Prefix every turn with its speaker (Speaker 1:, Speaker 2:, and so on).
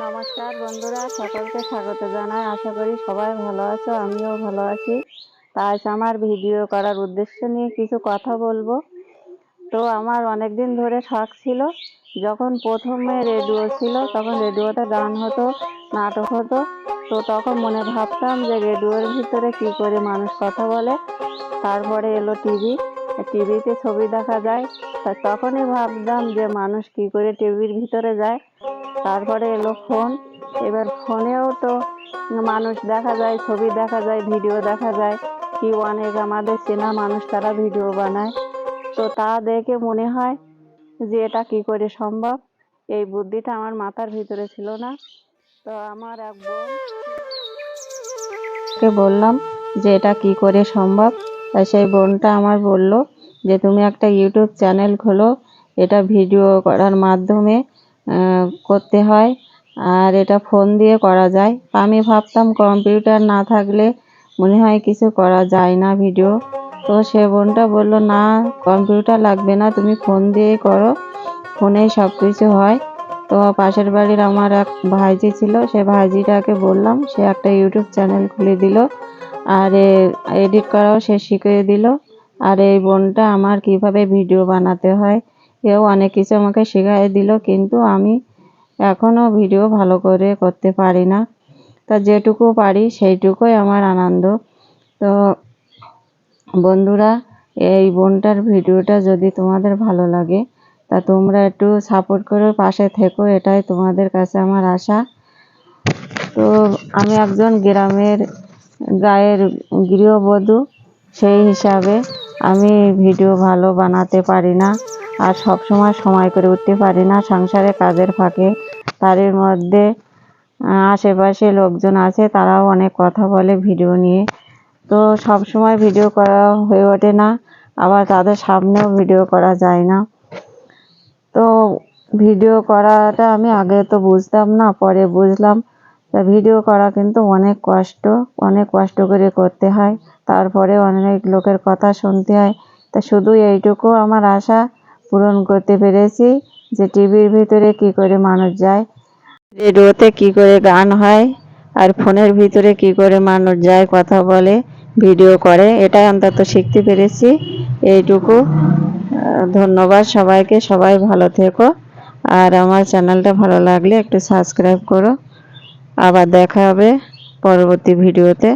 Speaker 1: নমস্কার বন্ধুরা, সকলকে স্বাগত জানাই। আশা করি সবাই ভালো আছো, আমিও ভালো আছি। তা আজ আমার ভিডিও করার উদ্দেশ্য নিয়ে কিছু কথা বলব। তো আমার অনেক দিন ধরে শখ ছিল, যখন প্রথমে রেডিও ছিল, তখন রেডিওতে গান হতো, নাটক হতো। তো তখন মনে ভাবতাম যে রেডিওর ভিতরে কি করে মানুষ কথা বলে। তারপরে এলো টিভি, টিভিতে ছবি দেখা যায়। তখনই ভাবতাম যে মানুষ কি করে টিভির ভিতরে যায়। তারপরে এলো ফোন। এবার ফোনেও তো মানুষ দেখা যায়, ছবি দেখা যায়, ভিডিও দেখা যায়। কি অনেক আমাদের চেনা মানুষ তারা ভিডিও বানায়। তো তা দেখে মনে হয় যে এটা কি করে সম্ভব? এই বুদ্ধিটা আমার মাথার ভিতরে ছিল না। তো আমার এক বোনকে বললাম যে এটা কি করে সম্ভব? তাই সেই বোনটা আমার বলল যে, তুমি একটা ইউটিউব চ্যানেল খোলো। এটা ভিডিও করার মাধ্যমে করতে হয়। আর এটা ফোন দিয়ে করা যায়। আমি ভাবতাম কম্পিউটার না থাকলে মনে হয় কিছু করা যায় না ভিডিও। তো সে বোনটা বলল, না, কম্পিউটার লাগবে না, তুমি ফোন দিয়েই করো। ফোনেই সব কিছু হয়। তো পাশের বাড়ির আমার এক ভাইজি ছিল, সে ভাইজিটাকে বললাম, সে একটা ইউটিউব চ্যানেল খুলে দিল। আর এডিট করাও সে শিখিয়ে দিল। আর এই বোনটা আমার কীভাবে ভিডিও বানাতে হয় এও অনেক কিছু আমাকে শেখাই দিল, কিন্তু আমি এখনও ভিডিও ভালো করে করতে পারি না। তা যেটুকু পারি সেইটুকুই আমার আনন্দ। তো বন্ধুরা, এই বোনটার ভিডিওটা যদি তোমাদের ভালো লাগে, তা তোমরা একটু সাপোর্ট করে পাশে থেকো, এটাই তোমাদের কাছে আমার আশা। তো আমি একজন গ্রামের গায়ের গৃহবধূ, সেই হিসাবে আমি ভিডিও ভালো বানাতে পারি না। আর সব সময় সময় করে উঠতে পারি না। সংসারে কাজের ফাঁকে তারের মধ্যে আশেপাশে লোকজন আছে, তারাও অনেক কথা বলে ভিডিও নিয়ে। তো সব সময় ভিডিও করা হয়ে ওঠে না, আবার তাদের সামনেও ভিডিও করা যায় না। তো ভিডিও করাটা আমি আগে তো বুঝতাম না, পরে বুঝলাম। তা ভিডিও করা কিন্তু অনেক কষ্ট অনেক কষ্ট করে করতে হয়। তারপরে অনেক লোকের কথা শুনতে হয়। তা শুধু এইটুকু আমার আশা পূরণ করতে পেরেছি যে টিভির ভিতরে কি করে মানুষ যায়, রেডিওতে কি করে গান হয়, আর ফোনের ভিতরে কি করে মানুষ যায় কথা বলে, ভিডিও করে, এটাই অন্তত শিখতে পেরেছি। এইটুকু। ধন্যবাদ সবাইকে। সবাই ভালো থেকো। আর আমার চ্যানেলটা ভালো লাগলে একটু সাবস্ক্রাইব করো। আবার দেখা হবে পরবর্তী ভিডিওতে।